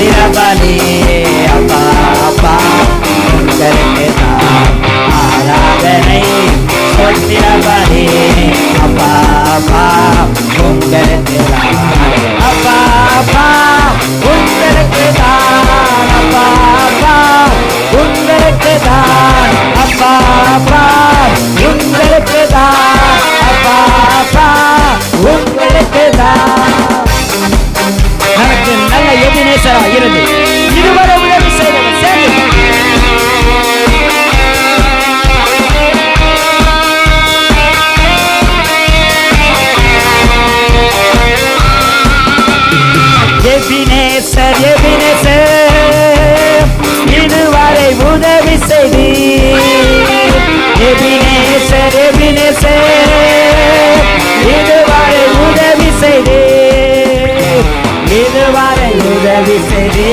நிரபனே அப்பா அப்பா உங்களுக்கே நாம் ஆராதனை. சொல்லிரபனே அப்பா அப்பா உங்களுக்கே அப்பா அப்பா உங்களுக்கு தான் அப்பா அப்பா உங்களுக்கு தான் அப்பா அப்பா உங்களுக்கு தான் நேசர் எபினேசர் இதுவரை உதவி செய்தி எபினேசர் எபினேசர் இதுவரை உதவி செய்தி இதுவரை உதவி செய்தி